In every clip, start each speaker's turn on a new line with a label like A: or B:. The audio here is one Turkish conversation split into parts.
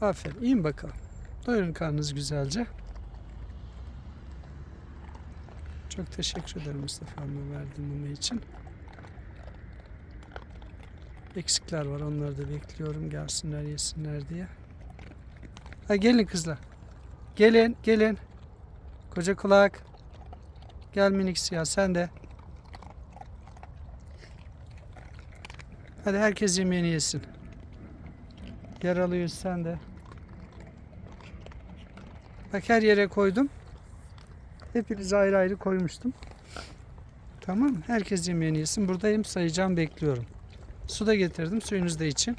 A: Aferin. İyin bakalım. Doyurun karnınızı güzelce. Çok teşekkür ederim Mustafa abime verdiğin mama için. Eksikler var. Onları da bekliyorum. Gelsinler yesinler diye. Ha gelin kızlar. Gelin gelin. Koca kulak. Gel minik siyah sen de. Hadi herkes yemeğini yesin. Yaralı yüz sen de. Bak her yere koydum. Hepinizi ayrı ayrı koymuştum. Tamam? Herkes yemeğini yesin. Buradayım sayacağım bekliyorum. Su da getirdim. Suyunuzu da için.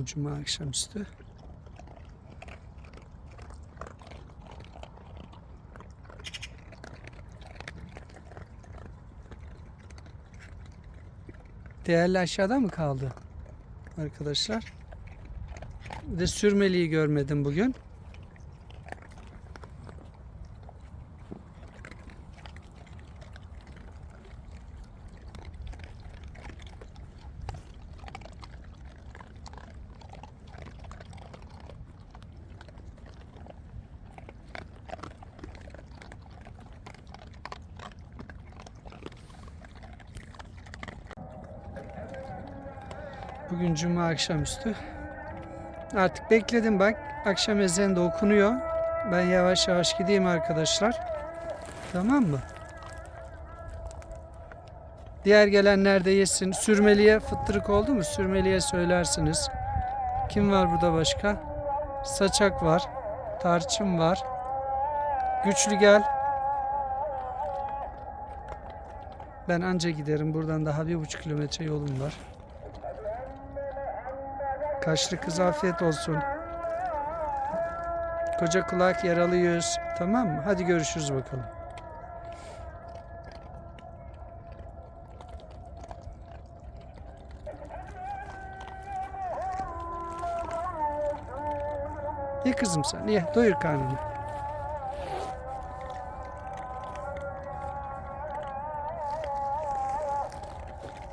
A: Cuma akşamüstü. Değerli aşağıda mı kaldı? Arkadaşlar. Bir de sürmeliyi görmedim bugün. Bugün cuma akşamüstü. Artık bekledim bak. Akşam ezanı da okunuyor. Ben yavaş yavaş gideyim arkadaşlar. Tamam mı? Diğer gelenler de yesin. Sürmeliye fıttırık oldu mu? Sürmeliye söylersiniz. Kim var burada başka? Saçak var. Tarçın var. Güçlü gel. Ben anca giderim. Buradan daha bir buçuk kilometre yolum var. Kaşlı kız afiyet olsun. Koca kulak yaralı yüz. Tamam mı? Hadi görüşürüz bakalım. Ye kızım sen ye. Doyur karnını.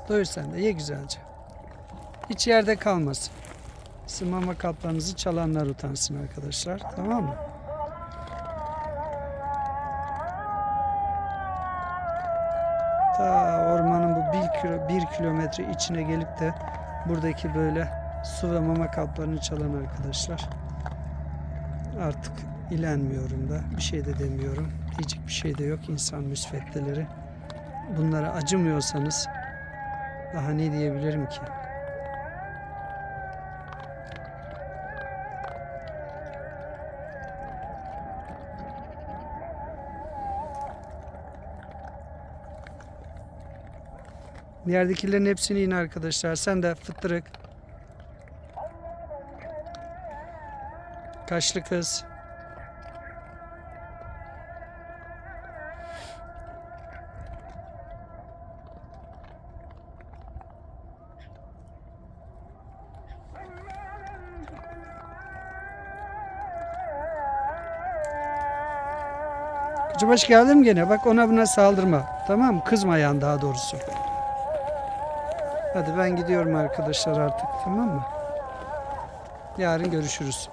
A: Doyur sen de ye güzelce. Hiç yerde kalmasın. Sizin mama kaplarınızı çalanlar utansın arkadaşlar. Tamam mı? Ta ormanın bu bir, kilo, bir kilometre içine gelip de buradaki böyle su ve mama kaplarını çalan arkadaşlar. Artık ilenmiyorum da bir şey de demiyorum. Diyecek bir şey de yok insan müsveddeleri. Bunlara acımıyorsanız daha ne diyebilirim ki? Yerdekilerin hepsini in arkadaşlar. Sen de fıttırık. Kaşlı kız. Kıcıbaş geldim gene. Bak ona buna saldırma. Tamam mı? Kızma yani daha doğrusu. Hadi ben gidiyorum arkadaşlar artık. Tamam mı? Yarın görüşürüz.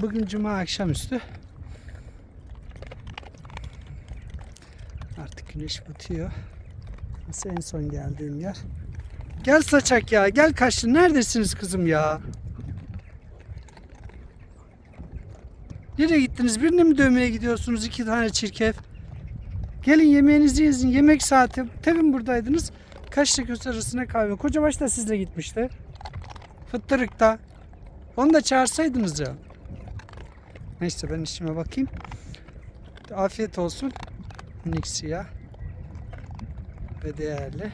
A: Bugün cuma akşamüstü. Artık güneş batıyor. Nasıl en son geldiğim yer. Gel saçak ya. Gel kaşlı. Neredesiniz kızım ya? Nereye gittiniz? Birini mi dövmeye gidiyorsunuz? iki tane çirkef. Gelin yemeğinizi yazın. Yemek saati. Tevin buradaydınız. Kaçta göz arasına kahve. Kocabaş da sizle gitmişti. Fıttırık da. Onu da çağırsaydınız ya. Neyse ben işime bakayım. Afiyet olsun. Minik siyah. Ve değerli.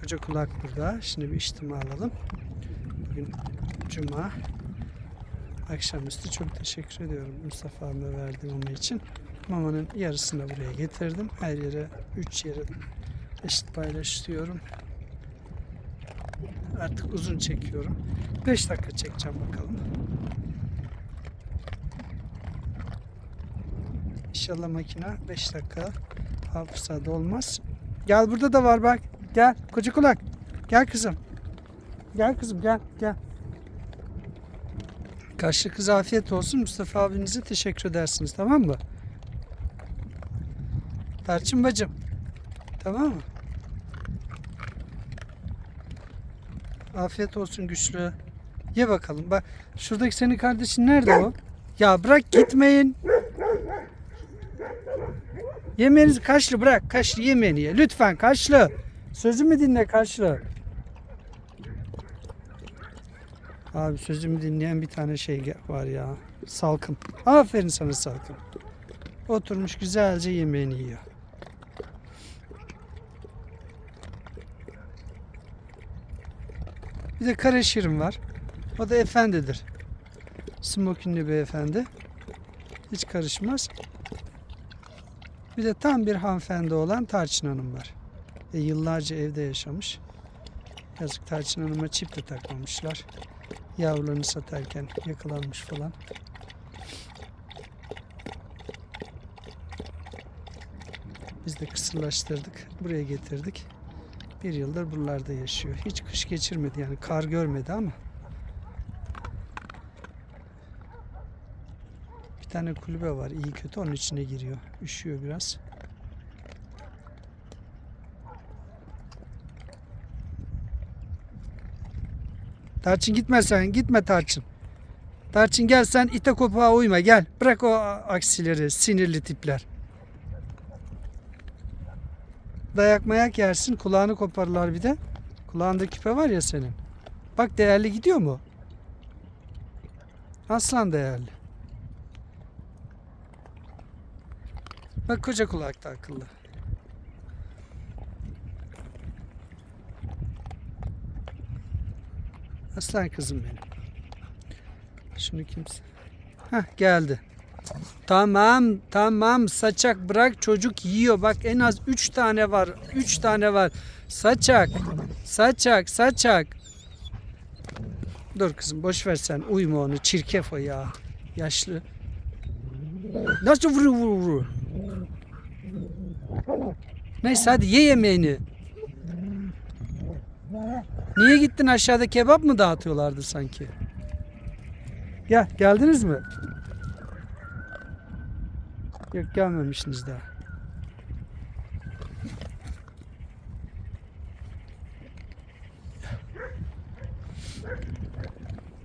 A: Koca kulak burada. Şimdi bir içtima alalım. Bugün cuma. Akşamüstü çok teşekkür ediyorum Mustafa abime verdiğim onun için. Mamanın yarısını buraya getirdim. Her yere 3 yere eşit paylaşıyorum. Artık uzun çekiyorum. 5 dakika çekeceğim bakalım. İnşallah makine 5 dakika hafızada olmaz. Gel burada da var bak. Gel koca kulak. Gel kızım. Gel kızım gel gel. Kaşlı kız afiyet olsun. Mustafa abinize teşekkür edersiniz tamam mı? Tarçın bacım. Tamam mı? Afiyet olsun güçlü. Ye bakalım. Bak şuradaki senin kardeşin nerede o? Ya bırak gitmeyin. Yemeğinizi kaşlı bırak. Kaşlı yemeğini ye. Lütfen kaşlı. Sözümü dinle kaşlı. Abi sözümü dinleyen bir tane şey var ya. Salkım. Aferin sana Salkım. Oturmuş güzelce yemeğini yiyor. Bir de kara şirin var. O da efendidir. Smokinli beyefendi. Hiç karışmaz. Bir de tam bir hanımefendi olan Tarçın Hanım var. E, yıllarca evde yaşamış. Yazık Tarçın Hanım'a çip de takmamışlar. Yavrularını satarken yakalanmış falan. Biz de kısırlaştırdık. Buraya getirdik. Bir yıldır buralarda yaşıyor. Hiç kış geçirmedi yani kar görmedi ama. Bir tane kulübe var iyi kötü onun içine giriyor. Üşüyor biraz. Tarçın gitme sen. Gitme Tarçın. Tarçın gel sen ite kopağa uyma gel. Bırak o aksileri sinirli tipler. Dayak mayak yersin kulağını koparırlar bir de. Kulağında küpe var ya senin. Bak değerli gidiyor mu? Aslan değerli. Bak koca kulakta akıllı. Aslan kızım benim. Şunu kimse. Hah geldi. Tamam tamam saçak bırak çocuk yiyor. Bak en az 3 tane var. 3 tane var. Saçak. Saçak saçak. Dur kızım boş ver sen. Uyma onu. Çirkef o ya. Yaşlı. Nasıl vuru vuru vuru? Neyse hadi ye yemeğini. Niye gittin aşağıda kebap mı dağıtıyorlardı sanki? Gel geldiniz mi? Yok gelmemişsiniz daha.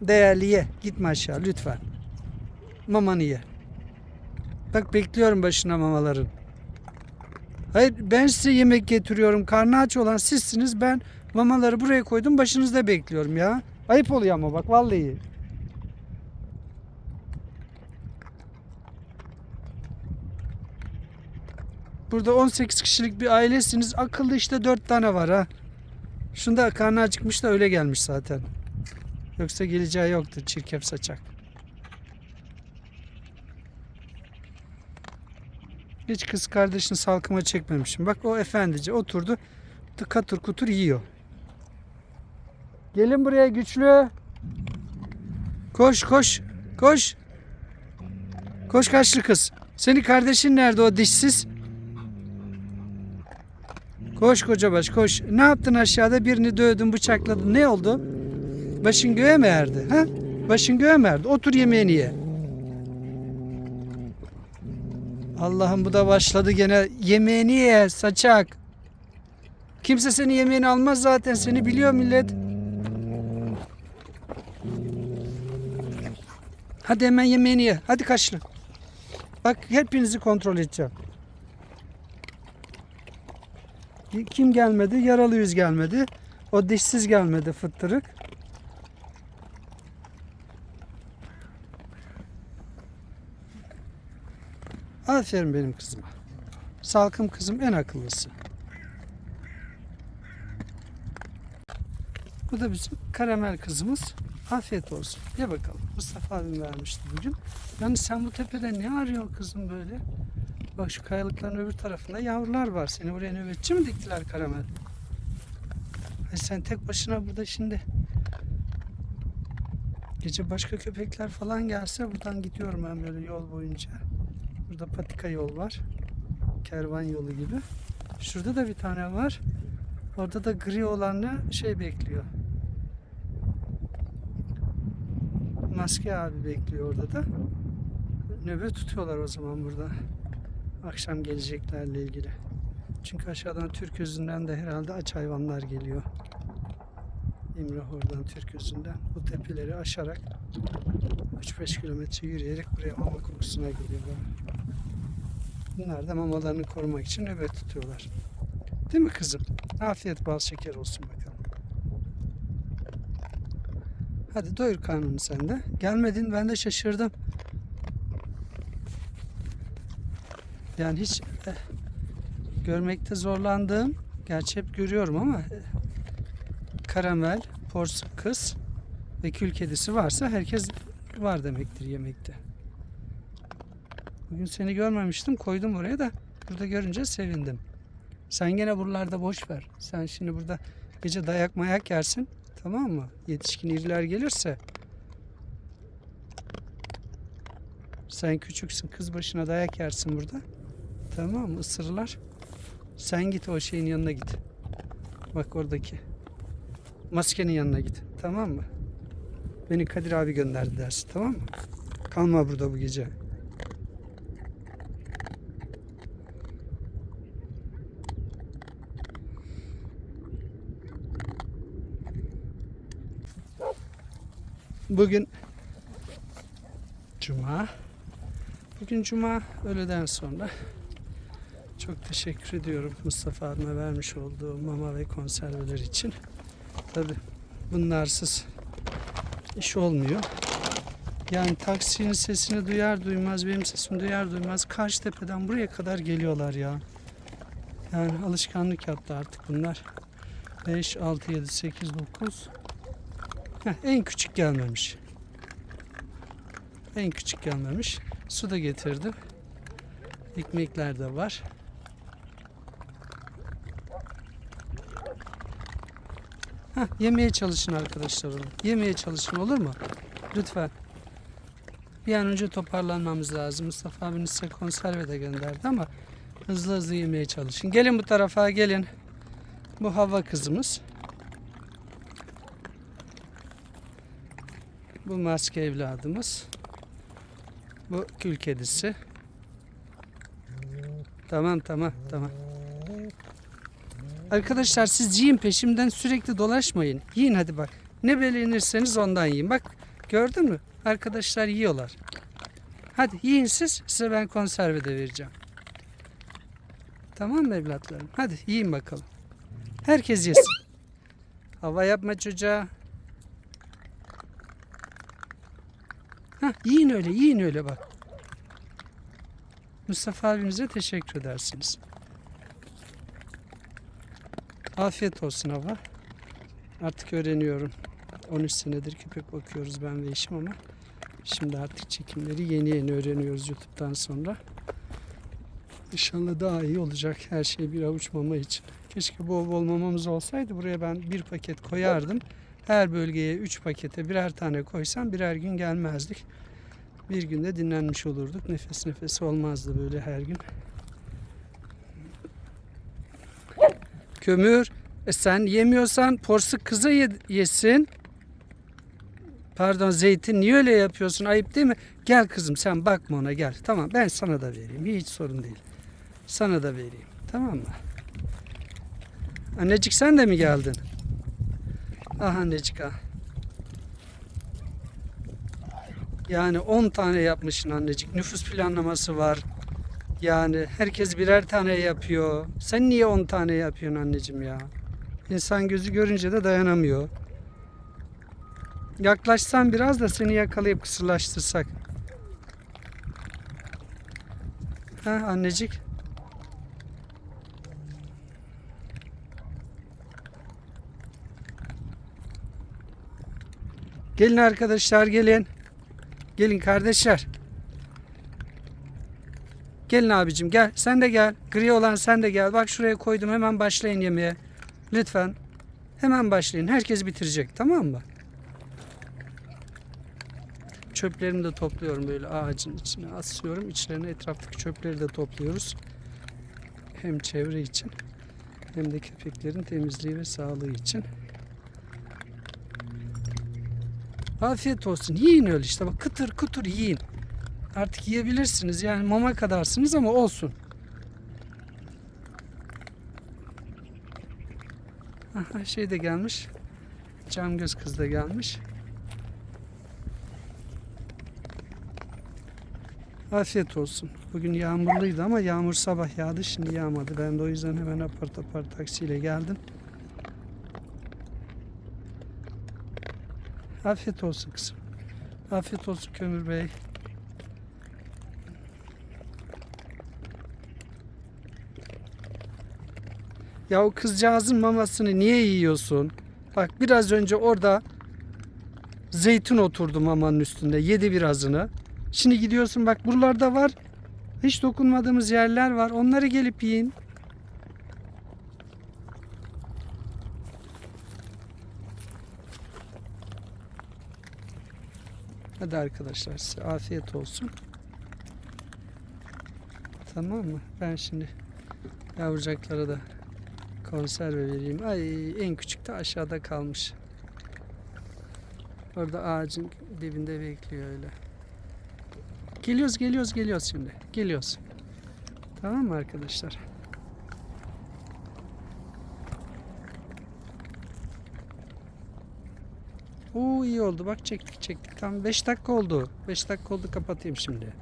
A: Değerli ye. Gitme aşağı lütfen. Mamanı ye. Bak bekliyorum başına mamaların. Hayır ben size yemek getiriyorum. Karnı aç olan sizsiniz. Ben mamaları buraya koydum. Başınızda bekliyorum ya. Ayıp oluyor ama bak vallahi. Burada 18 kişilik bir ailesiniz. Akıllı işte 4 tane var ha. Şunda karnı acıkmış da öyle gelmiş zaten. Yoksa geleceği yoktu çirkef saçak. Hiç kız kardeşini salkıma çekmemişim. Bak o efendice oturdu. Katır kutur yiyor. Gelin buraya güçlü. Koş koş. Koş. Koş kaçlı kız. Senin kardeşin nerede o dişsiz? Koş kocabaş koş. Ne yaptın aşağıda? Birini dövdün bıçakladın. Ne oldu? Başın göğe mi erdi? Ha? Başın göğe mi erdi? Otur yemeğini ye. Allah'ım bu da başladı gene. Yemeğini ye saçak. Kimse senin yemeğini almaz zaten. Seni biliyor millet. Hadi hemen yemeğini ye. Hadi kaşlı. Bak hepinizi kontrol edeceğim. Kim gelmedi? Yaralı yüz gelmedi. O dişsiz gelmedi fıttırık. Aferin benim kızıma. Salkım kızım en akıllısı. Bu da bizim karamel kızımız. Afiyet olsun. Ye bakalım. Mustafa abim vermişti bugün. Yani sen bu tepede ne arıyorsun kızım böyle? Bak şu kayalıkların öbür tarafında yavrular var. Seni buraya nöbetçi mi diktiler karamel? Ay sen tek başına burada şimdi. Gece başka köpekler falan gelse buradan gidiyorum ben böyle yol boyunca. Burada patika yol var. Kervan yolu gibi. Şurada da bir tane var. Orada da gri olanla şey bekliyor. Maske abi bekliyor orada da. Nöbet tutuyorlar o zaman burada. Akşam geleceklerle ilgili. Çünkü aşağıdan Türk özünden de herhalde aç hayvanlar geliyor. İmrah oradan Türk özünden bu tepeleri aşarak 3-5 kilometre yürüyerek buraya mama kokusuna geliyorlar. Bunlar da mamalarını korumak için nöbet tutuyorlar. Değil mi kızım? Afiyet bal şeker olsun bakalım. Hadi doyur karnını sen de. Gelmedin ben de şaşırdım. Yani hiç eh, görmekte zorlandığım, gerçi hep görüyorum ama eh, karamel, porsuk kız ve kül kedisi varsa herkes var demektir yemekte. Bugün seni görmemiştim koydum oraya da burada görünce sevindim. Sen gene buralarda boş ver. Sen şimdi burada gece dayak mayak yersin. Tamam mı? Yetişkin iriler gelirse. Sen küçüksün kız başına dayak yersin burada. Tamam mı? Sen git o şeyin yanına git. Bak oradaki. Maskenin yanına git. Tamam mı? Beni Kadir abi gönderdi dersin. Tamam mı? Kalma burada bu gece. Bugün Cuma. Bugün Cuma öğleden sonra çok teşekkür ediyorum Mustafa abime vermiş olduğu mama ve konserveler için. Tabi bunlarsız iş olmuyor. Yani taksinin sesini duyar duymaz, benim sesimi duyar duymaz karşı tepeden buraya kadar geliyorlar ya. Yani alışkanlık yaptı artık bunlar. 5, 6, 7, 8, 9. Heh, en küçük gelmemiş. En küçük gelmemiş. Su da getirdim. Ekmekler de var. Yemeye çalışın arkadaşlar onu. Yemeye çalışın olur mu? Lütfen. Bir an önce toparlanmamız lazım. Mustafa abiniz size konserve de gönderdi ama hızlı hızlı yemeye çalışın. Gelin bu tarafa gelin. Bu hava kızımız. Bu maske evladımız. Bu kül kedisi. Tamam tamam tamam. Arkadaşlar siz yiyin peşimden sürekli dolaşmayın. Yiyin hadi bak. Ne beğenirseniz ondan yiyin. Bak gördün mü? Arkadaşlar yiyorlar. Hadi yiyin siz. Size ben konserve de vereceğim. Tamam mı evlatlarım? Hadi yiyin bakalım. Herkes yesin. Hava yapma çocuğa. Hah, yiyin öyle, yiyin öyle bak. Mustafa abimize teşekkür edersiniz. Afiyet olsun hava. Artık öğreniyorum. 13 senedir köpek bakıyoruz ben ve eşim ama şimdi artık çekimleri yeni yeni öğreniyoruz YouTube'dan sonra. İnşallah daha iyi olacak her şey bir avuç mama için. Keşke bol bol mamamız olsaydı buraya ben bir paket koyardım. Her bölgeye 3 pakete birer tane koysam birer gün gelmezdik. Bir günde dinlenmiş olurduk. Nefes nefese olmazdı böyle her gün. Kömür. E sen yemiyorsan porsuk kıza ye- yesin. Pardon zeytin niye öyle yapıyorsun? Ayıp değil mi? Gel kızım sen bakma ona gel. Tamam ben sana da vereyim. Hiç sorun değil. Sana da vereyim. Tamam mı? Annecik sen de mi geldin? Ah annecik ah. Yani 10 tane yapmışsın annecik. Nüfus planlaması var. Yani herkes birer tane yapıyor. Sen niye 10 tane yapıyorsun anneciğim ya? İnsan gözü görünce de dayanamıyor. Yaklaşsan biraz da seni yakalayıp kısırlaştırsak. Ha annecik. Gelin arkadaşlar gelin. Gelin kardeşler. Gelin abicim gel. Sen de gel. Gri olan sen de gel. Bak şuraya koydum. Hemen başlayın yemeğe. Lütfen. Hemen başlayın. Herkes bitirecek tamam mı? Çöplerimi de topluyorum böyle ağacın içine asıyorum. İçlerine etraftaki çöpleri de topluyoruz. Hem çevre için hem de köpeklerin temizliği ve sağlığı için. Afiyet olsun. Yiyin öyle işte. Bak kıtır kıtır yiyin. Artık yiyebilirsiniz. Yani mama kadarsınız ama olsun. Aha, şey de gelmiş. Cam göz kız da gelmiş. Afiyet olsun. Bugün yağmurluydu ama yağmur sabah yağdı şimdi yağmadı. Ben de o yüzden hemen apar topar taksiyle geldim. Afiyet olsun kızım. Afiyet olsun Kömür Bey. Ya o kızcağızın mamasını niye yiyorsun? Bak biraz önce orada zeytin oturdu mamanın üstünde. Yedi birazını. Şimdi gidiyorsun bak buralarda var. Hiç dokunmadığımız yerler var. Onları gelip yiyin. Hadi arkadaşlar size afiyet olsun. Tamam mı? Ben şimdi yavrucaklara da konserve vereyim. Ay en küçük de aşağıda kalmış. Orada ağacın dibinde bekliyor öyle. Geliyoruz geliyoruz geliyoruz şimdi. Geliyoruz. Tamam mı arkadaşlar? Oo iyi oldu. Bak çektik çektik. Tam 5 dakika oldu. 5 dakika oldu kapatayım şimdi.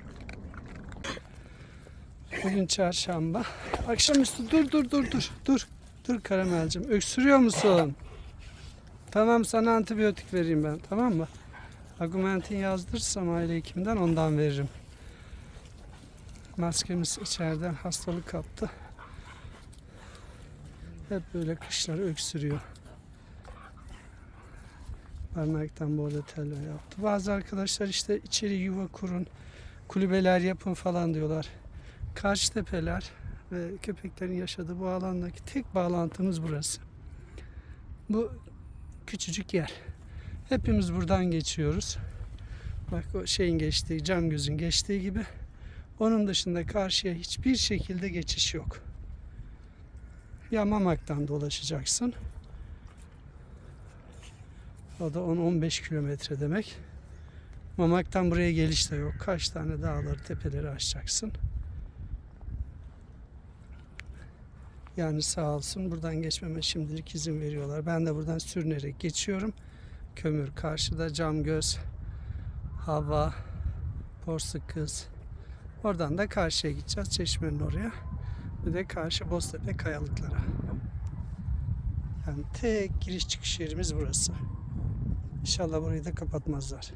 A: Bugün çarşamba. Akşamüstü dur dur dur dur dur. Dur karamelcim. Öksürüyor musun? Tamam sana antibiyotik vereyim ben. Tamam mı? Augmentin yazdırsam aile hekiminden ondan veririm. Maskemiz içeriden hastalık kaptı. Hep böyle kışları öksürüyor. Parmaktan bu arada tello yaptı. Bazı arkadaşlar işte içeri yuva kurun, kulübeler yapın falan diyorlar. Karşı tepeler ve köpeklerin yaşadığı bu alandaki tek bağlantımız burası. Bu küçücük yer. Hepimiz buradan geçiyoruz. Bak o şeyin geçtiği, cam gözün geçtiği gibi. Onun dışında karşıya hiçbir şekilde geçiş yok. Ya Mamak'tan dolaşacaksın. O da 10-15 kilometre demek. Mamak'tan buraya geliş de yok. Kaç tane dağları, tepeleri aşacaksın. Yani sağ olsun buradan geçmeme şimdilik izin veriyorlar. Ben de buradan sürünerek geçiyorum. Kömür karşıda cam göz, hava, porsuk kız. Oradan da karşıya gideceğiz çeşmenin oraya. Bir de karşı Boztepe kayalıklara. Yani tek giriş çıkış yerimiz burası. İnşallah burayı da kapatmazlar.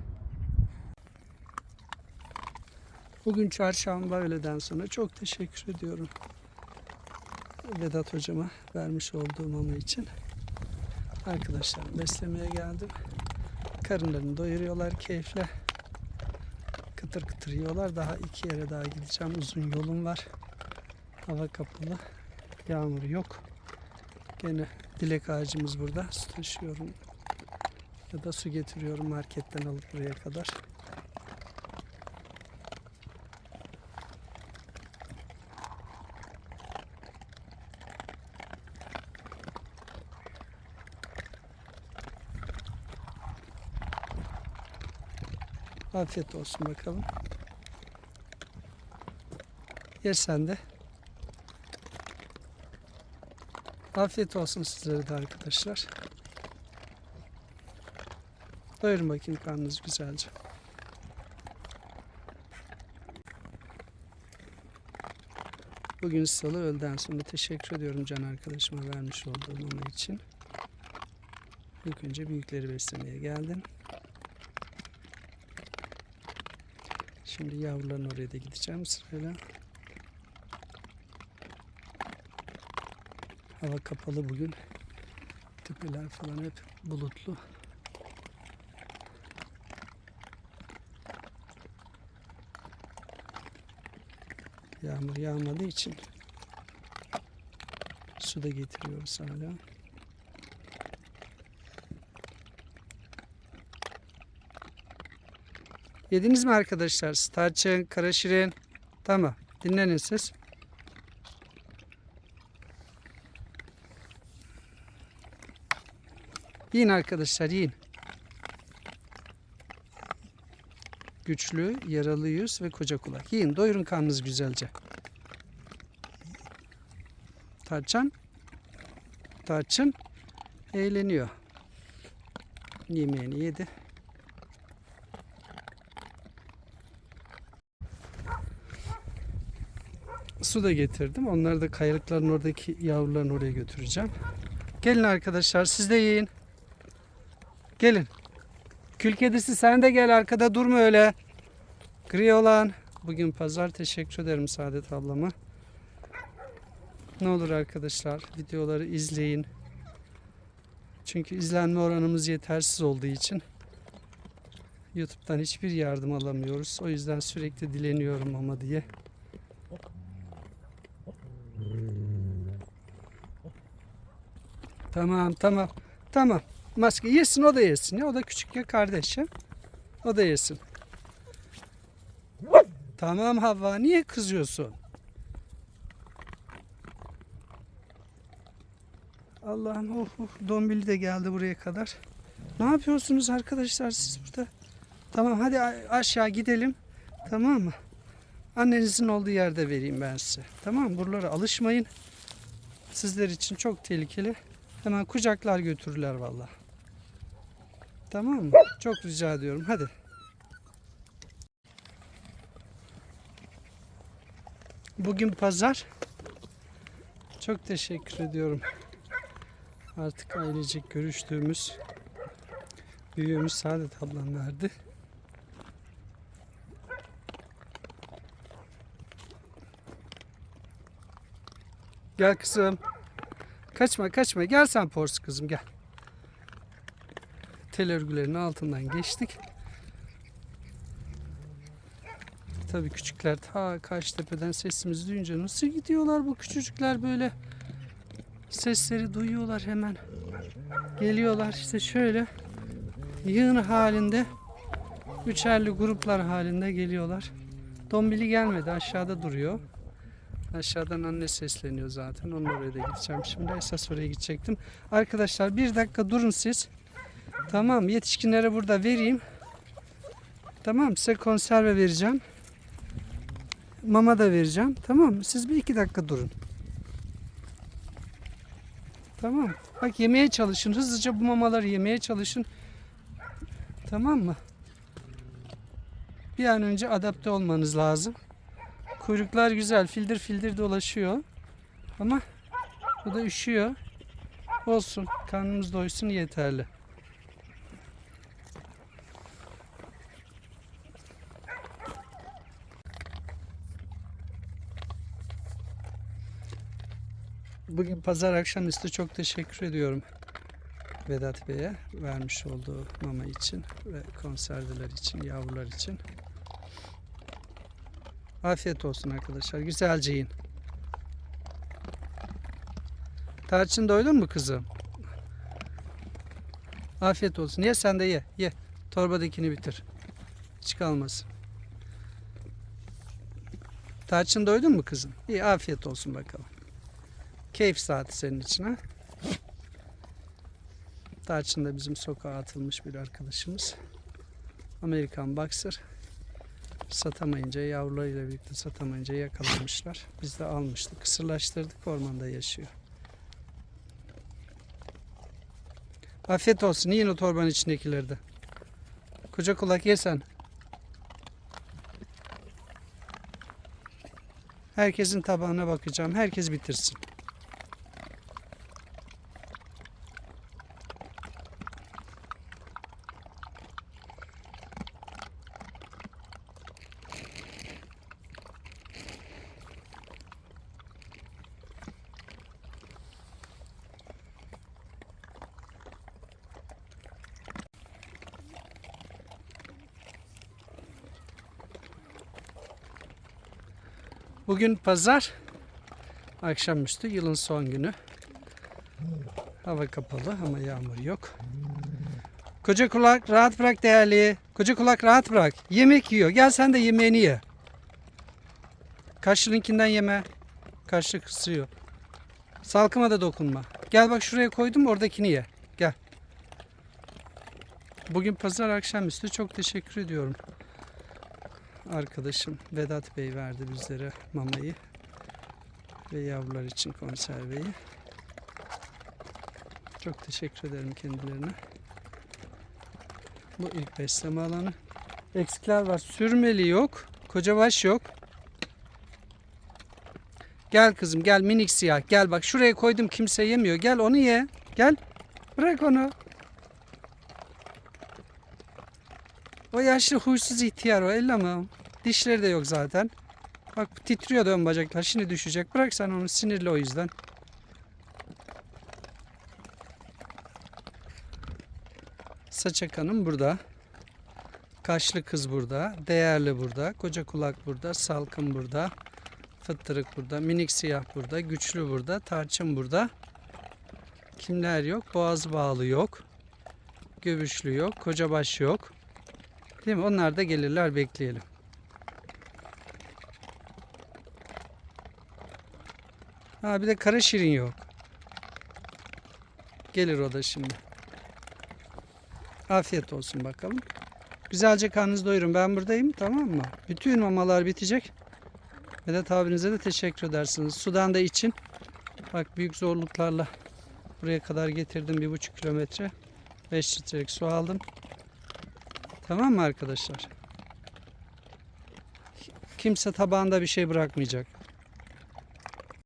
A: Bugün çarşamba öğleden sonra çok teşekkür ediyorum. Vedat hocama vermiş olduğu mama için. Arkadaşlar beslemeye geldim. Karınlarını doyuruyorlar keyifle. Kıtır kıtır yiyorlar. Daha iki yere daha gideceğim. Uzun yolum var. Hava kapalı. Yağmur yok. Gene dilek ağacımız burada. Su taşıyorum. Ya da su getiriyorum marketten alıp buraya kadar. Afiyet olsun bakalım. Yer sende. Afiyet olsun sizlere de arkadaşlar. Doyurun bakayım karnınızı güzelce. Bugün salı öğleden sonra teşekkür ediyorum can arkadaşıma vermiş olduğum onun için. İlk önce büyükleri beslemeye geldim. Şimdi yavruların oraya da gideceğim sırayla. Hava kapalı bugün. Tepeler falan hep bulutlu. Yağmur yağmadığı için su da getiriyoruz hala. Yediniz mi arkadaşlar? Starçın, kara şirin. Tamam. Dinlenin siz. Yiyin arkadaşlar yiyin. Güçlü, yaralı yüz ve koca kulak. Yiyin doyurun karnınızı güzelce. Tarçın. Tarçın eğleniyor. Yemeğini yedi. Su da getirdim. Onları da kayalıkların oradaki yavrularını oraya götüreceğim. Gelin arkadaşlar siz de yiyin. Gelin. Kül kedisi sen de gel arkada durma öyle. Gri olan. Bugün pazar teşekkür ederim Saadet ablama. Ne olur arkadaşlar videoları izleyin. Çünkü izlenme oranımız yetersiz olduğu için YouTube'dan hiçbir yardım alamıyoruz. O yüzden sürekli dileniyorum ama diye. Tamam tamam tamam. Maske yesin o da yesin. Ya o da küçük ya kardeşim. O da yesin. Tamam Havva niye kızıyorsun? Allah'ım oh, oh Dombili de geldi buraya kadar. Ne yapıyorsunuz arkadaşlar siz burada? Tamam hadi aşağı gidelim. Tamam mı? Annenizin olduğu yerde vereyim ben size. Tamam? Buralara alışmayın. Sizler için çok tehlikeli. Hemen kucaklar götürürler valla. Tamam mı? Çok rica ediyorum. Hadi. Bugün pazar. Çok teşekkür ediyorum. Artık ailecek görüştüğümüz büyüğümüz Saadet ablam verdi. Gel kızım. Kaçma kaçma. Gel sen Pors kızım gel. Tel örgülerinin altından geçtik. Tabii küçükler ta Karşıtepe'den sesimizi duyunca nasıl gidiyorlar bu küçücükler böyle sesleri duyuyorlar hemen. Geliyorlar işte şöyle yığın halinde üçerli gruplar halinde geliyorlar. Dombili gelmedi aşağıda duruyor. Aşağıdan anne sesleniyor zaten. Onun oraya da gideceğim şimdi. Esas oraya gidecektim. Arkadaşlar bir dakika durun siz. Tamam yetişkinlere burada vereyim. Tamam size konserve vereceğim. Mama da vereceğim. Tamam? Siz bir iki dakika durun. Tamam. Bak yemeye çalışın. Hızlıca bu mamaları yemeye çalışın. Tamam mı? Bir an önce adapte olmanız lazım. Kuyruklar güzel. Fildir fildir dolaşıyor. Ama bu da üşüyor. Olsun. Karnımız doysun yeterli. Bugün pazar akşamüstü çok teşekkür ediyorum Vedat Bey'e vermiş olduğu mama için ve konserveler için, yavrular için. Afiyet olsun arkadaşlar. Güzelce yiyin. Tarçın doydun mu kızım? Afiyet olsun. Ye sen de ye. Ye. Torbadakini bitir. Hiç kalmasın. Tarçın doydun mu kızım? İyi afiyet olsun bakalım. Keyif saati senin için ha. Tarçın da bizim sokağa atılmış bir arkadaşımız. Amerikan Boxer. Satamayınca yavrularıyla birlikte satamayınca yakalanmışlar. Biz de almıştık. Kısırlaştırdık ormanda yaşıyor. Afiyet olsun. Yiyin o torbanın içindekileri de. Koca kulak yesen. Herkesin tabağına bakacağım. Herkes bitirsin. Bugün pazar. Akşamüstü yılın son günü. Hava kapalı ama yağmur yok. Koca kulak rahat bırak değerli. Koca kulak rahat bırak. Yemek yiyor. Gel sen de yemeğini ye. Karşılınkinden yeme. Karşı kısıyor. Salkıma da dokunma. Gel bak şuraya koydum oradakini ye. Gel. Bugün pazar akşamüstü çok teşekkür ediyorum. Arkadaşım Vedat Bey verdi bizlere mamayı ve yavrular için konserveyi. Çok teşekkür ederim kendilerine. Bu ilk besleme alanı. Eksikler var. Sürmeli yok. Kocabaş yok. Gel kızım gel minik siyah. Gel bak şuraya koydum kimse yemiyor. Gel onu ye. Gel. Bırak onu. O yaşlı huysuz ihtiyar o ellama. Dişleri de yok zaten. Bak titriyor ön bacaklar. Şimdi düşecek. Bırak sen onu sinirli o yüzden. Saçak Hanım burada. Kaşlı kız burada. Değerli burada. Koca kulak burada. Salkım burada. Fıttırık burada. Minik siyah burada. Güçlü burada. Tarçın burada. Kimler yok? Boğaz bağlı yok. Göbüşlü yok. Kocabaş yok. Değil mi? Onlar da gelirler bekleyelim. Ha bir de kara şirin yok. Gelir o da şimdi. Afiyet olsun bakalım. Güzelce karnınızı doyurun. Ben buradayım tamam mı? Bütün mamalar bitecek. Vedat abinize de teşekkür edersiniz. Sudan da için. Bak büyük zorluklarla buraya kadar getirdim. Bir buçuk kilometre. 5 litrelik su aldım. Tamam mı arkadaşlar? Kimse tabağında bir şey bırakmayacak.